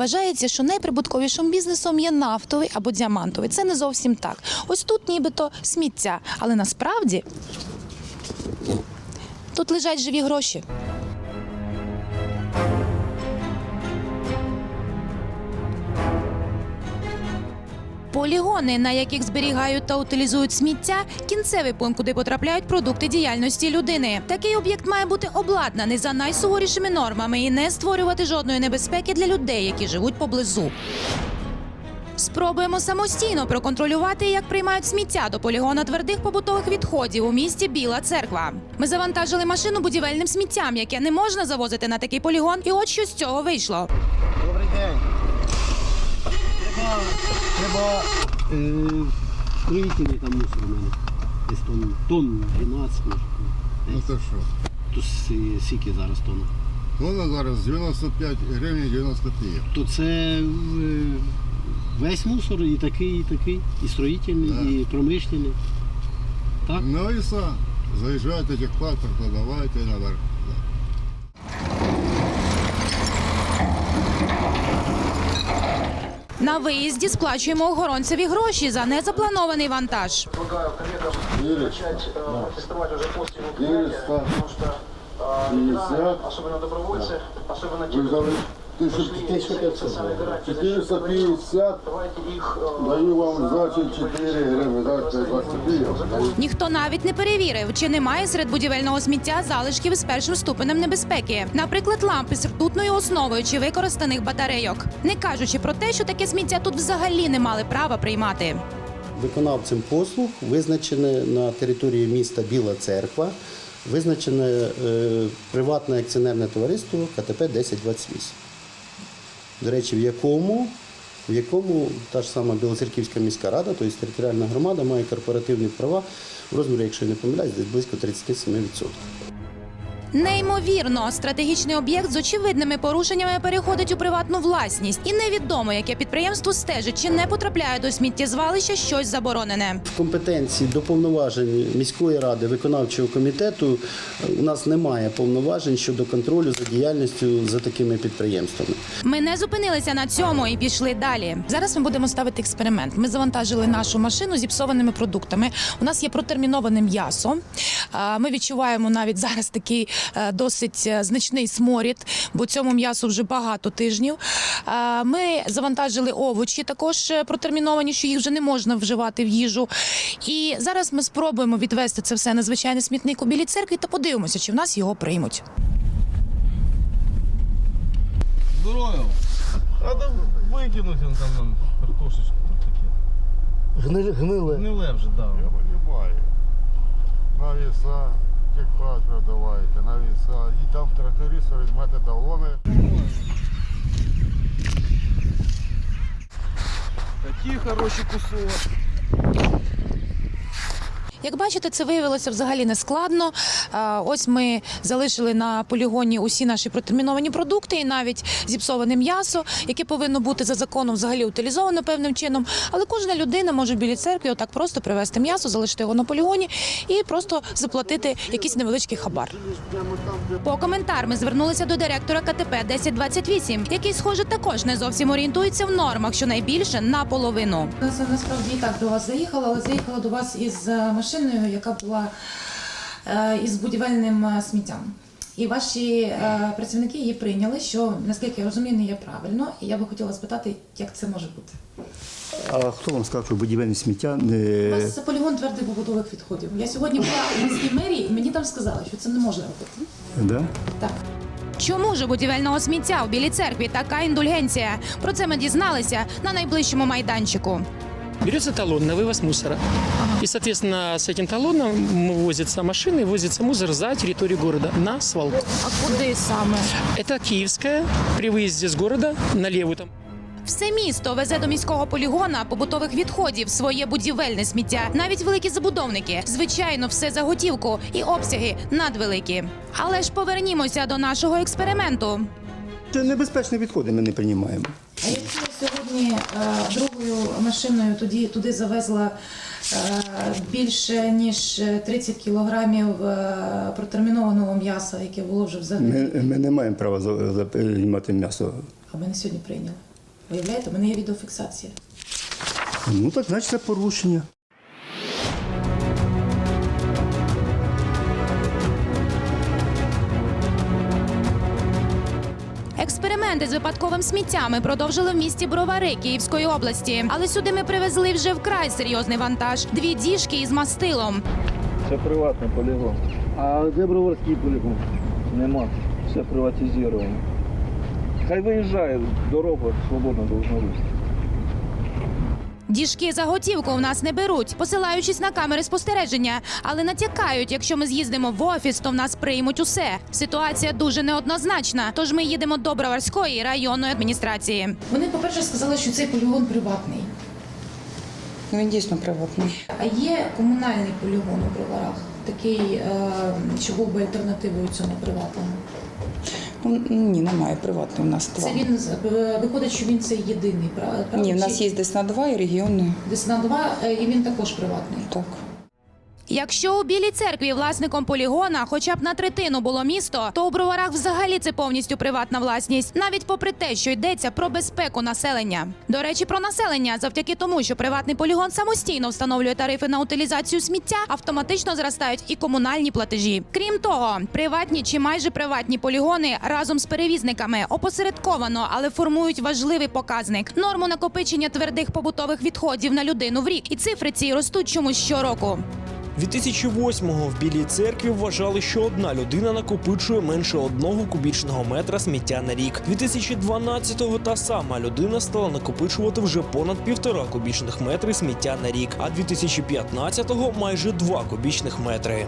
Вважається, що найприбутковішим бізнесом є нафтовий або діамантовий. Це не зовсім так. Ось тут нібито сміття, але насправді тут лежать живі гроші. Полігони, на яких зберігають та утилізують сміття, кінцевий пункт, куди потрапляють продукти діяльності людини. Такий об'єкт має бути обладнаний за найсуворішими нормами і не створювати жодної небезпеки для людей, які живуть поблизу. Спробуємо самостійно проконтролювати, як приймають сміття до полігона твердих побутових відходів у місті Біла Церква. Ми завантажили машину будівельним сміттям, яке не можна завозити на такий полігон, і от що з цього вийшло. Треба, е, строїтельний там мусор у мене. Десь тонн, тонн 12, може. Ну це що? То с- скільки зараз тонн? Вона зараз 95 гривень 90 копійок. То це е, весь мусор і такий, і такий, і строїтельний, Да. і промишлений. Так? Ну і все. Заїжджайте техпаспорт, подавайте наверх. На виїзді сплачуємо охоронцеві гроші за незапланований вантаж. предлагаю коллегам начать э, протестовать уже после мероприятия, Четыреста потому что э, ветераны, пятьдесят. особенно добровольцы, особенно те, ви кто взяли пошли в социальной гарантии, защиты 450, давайте их э, даю вам за- значить 4 гривень, так, 20 копійок. Ніхто навіть не перевірив, чи немає серед будівельного сміття залишків з першим ступенем небезпеки, наприклад, лампи з ртутною основою чи використаних батарейок, не кажучи про те, що таке сміття тут взагалі не мали права приймати. Виконавцем послуг визначене на території міста Біла Церква, визначене е, приватне акціонерне товариство КТП 1028. До речі, в якому, в якому та ж сама Білоцерківська міська рада, тобто територіальна громада, має корпоративні права в розмірі, якщо я не помиляюсь, десь близько 37%. Неймовірно, стратегічний об'єкт з очевидними порушеннями переходить у приватну власність, і невідомо, яке підприємство стежить, чи не потрапляє до сміттєзвалища щось заборонене. В компетенції до повноважень міської ради виконавчого комітету е, у нас немає повноважень щодо контролю за діяльністю за такими підприємствами. Ми не зупинилися на цьому і пішли далі. Зараз ми будемо ставити експеримент. Ми завантажили нашу машину зіпсованими продуктами. У нас є протерміноване м'ясо. Ми відчуваємо навіть зараз такий досить е, значний сморід, бо цьому м'ясу вже багато тижнів. Ми завантажили овочі, також е, протерміновані, що їх вже не можна вживати в їжу. І зараз ми спробуємо відвести це все на звичайний смітник у білій церкві та подивимося, чи в нас його приймуть. Здоровьем. Надо выкинуть он там нам картошечку там таке. Гниле. гниле. Вже, да. Я розумію. На віса, техпаспорт давайте, на віса. І там тракториста візьмете талони. Такі хороші кусок. Як бачите, це виявилося взагалі не складно. Ось ми залишили на полігоні усі наші протерміновані продукти і навіть зіпсоване м'ясо, яке повинно бути за законом взагалі утилізовано певним чином. Але кожна людина може в білій церкві отак просто привезти м'ясо, залишити його на полігоні і просто заплатити якийсь невеличкий хабар. По коментар ми звернулися до директора КТП 1028, який, схоже, також не зовсім орієнтується в нормах, що найбільше наполовину. Це насправді так до вас заїхала, але заїхала до вас із е, машиною, яка була е, із будівельним е, сміттям. І ваші е, працівники її прийняли, що наскільки я розумію, не є правильно. І я би хотіла спитати, як це може бути. А хто вам сказав, що будівельне сміття У вас полігон твердих побутових відходів. Я сьогодні була у міській мерії, і мені там сказали, що це не можна робити. да? Так. Чому ж будівельного сміття у Білій церкві така індульгенція? Про це ми дізналися на найближчому майданчику Берется талон на вывоз мусора. И, соответственно, с этим талоном возится машина и возится мусор за территорию города на свалку. А куди саме? Это Киевская при выезде с города на левую там. Все місто везе до міського полігона побутових відходів своє будівельне сміття. Навіть великі забудовники. Звичайно, все за готівку і обсяги надвеликі. Але ж повернімося до нашого експерименту. Це небезпечні відходи ми не приймаємо. А якщо я сьогодні е, другою машиною туди, туди завезла е, більше ніж 30 кілограмів е, протермінованого м'яса, яке було вже взагалі, Ми, ми не маємо права за- за- м'ясо. а мене сьогодні прийняли. Виявляєте, у мене є відеофіксація. Ну так, значить, це порушення. Експерименти з випадковим сміттям ми продовжили в місті Бровари Київської області. Але сюди ми привезли вже вкрай серйозний вантаж: дві діжки із мастилом. Це приватний полігон. А де броварський полігон? Нема. Все приватизовано. Хай виїжджає, дорога свободно должна бути. Діжки за готівку в нас не беруть, посилаючись на камери спостереження, але натякають, якщо ми з'їздимо в офіс, то в нас приймуть усе. Ситуація дуже неоднозначна. Тож ми їдемо до Броварської районної адміністрації. Вони, по-перше, сказали, що цей полігон приватний. Ну, він дійсно приватний. А є комунальний полігон у Броварах, такий, е, що був би альтернативою цьому приватному. Ну, ні, немає приватний у нас два. Це він е, виходить, що він це єдиний, правда? Ні, в нас є десь на два і регіони. Десна 2, два, і він також приватний. Так. Якщо у Білій церкві власником полігона хоча б на третину було місто, то у броварах взагалі це повністю приватна власність, навіть попри те, що йдеться про безпеку населення. До речі, про населення завдяки тому, що приватний полігон самостійно встановлює тарифи на утилізацію сміття, автоматично зростають і комунальні платежі. Крім того, приватні чи майже приватні полігони разом з перевізниками опосередковано, але формують важливий показник норму накопичення твердих побутових відходів на людину в рік. І цифри ці ростуть чомусь щороку. 2008-го в Білій церкві вважали, що одна людина накопичує менше одного кубічного метра сміття на рік. 2012-го та сама людина стала накопичувати вже понад півтора кубічних метри сміття на рік, а 2015-го майже два кубічних метри.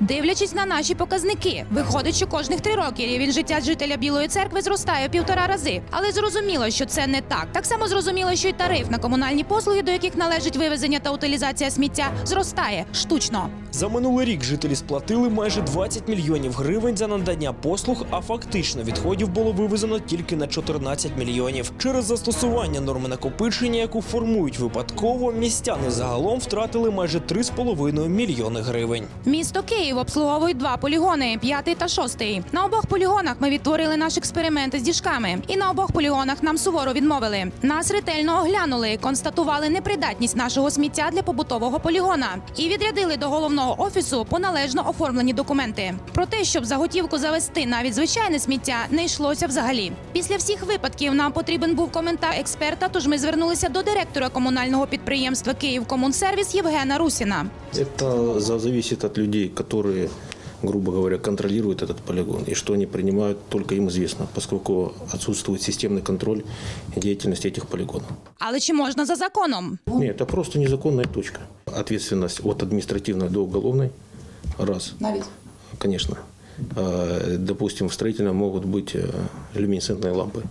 Дивлячись на наші показники, виходить, що кожних три роки рівень життя жителя Білої церкви зростає в півтора рази. Але зрозуміло, що це не так. Так само зрозуміло, що й тариф на комунальні послуги, до яких належить вивезення та утилізація сміття, зростає штучно. За минулий рік жителі сплатили майже 20 мільйонів гривень за надання послуг, а фактично відходів було вивезено тільки на 14 мільйонів. Через застосування норми накопичення, яку формують випадково, містяни загалом втратили майже 3,5 мільйони гривень. Місто Київ обслуговують два полігони п'ятий та шостий. На обох полігонах ми відтворили наш експеримент з діжками, і на обох полігонах нам суворо відмовили. Нас ретельно оглянули, констатували непридатність нашого сміття для побутового полігона і відрядили до головного офісу по належно оформлені документи. Про те, щоб заготівку завести навіть звичайне сміття, не йшлося взагалі. Після всіх випадків нам потрібен був коментар експерта. Тож ми звернулися до директора комунального підприємства «Київкомунсервіс» Євгена Русіна. Это за- зависит от людей, которые, грубо говоря, контролируют этот полигон. И что они принимают, только им известно, поскольку отсутствует системный контроль деятельности этих полигонов. Але чи можна за законом? Нет, это просто незаконная точка. Ответственность от административной до уголовной. Раз, Навіть. конечно. А, Допустим, в строительном могут быть э, люминесцентные лампы.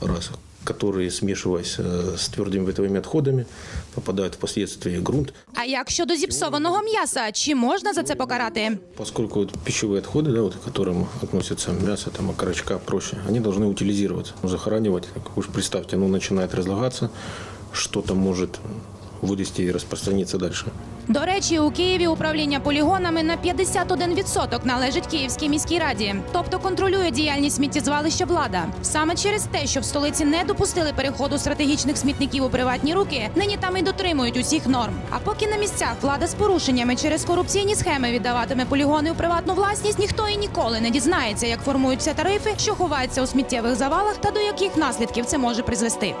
Раз. Которые, смешиваясь э, с твердыми бытовыми отходами, попадают впоследствии в грунт. А як щодо зіпсованого м'яса, чи можна за це покарати? Поскольку вот пищевые отходы, да, вот, к которым относятся мясо, там, окорочка, проще, они должны утилизироваться, захоранивать. Как вы же представьте, оно начинает разлагаться, что-то может вылезти и распространиться дальше. До речі, у Києві управління полігонами на 51% належить Київській міській раді, тобто контролює діяльність сміттєзвалища влада. Саме через те, що в столиці не допустили переходу стратегічних смітників у приватні руки, нині там і дотримують усіх норм. А поки на місцях влада з порушеннями через корупційні схеми віддаватиме полігони у приватну власність, ніхто і ніколи не дізнається, як формуються тарифи, що ховаються у сміттєвих завалах та до яких наслідків це може призвести.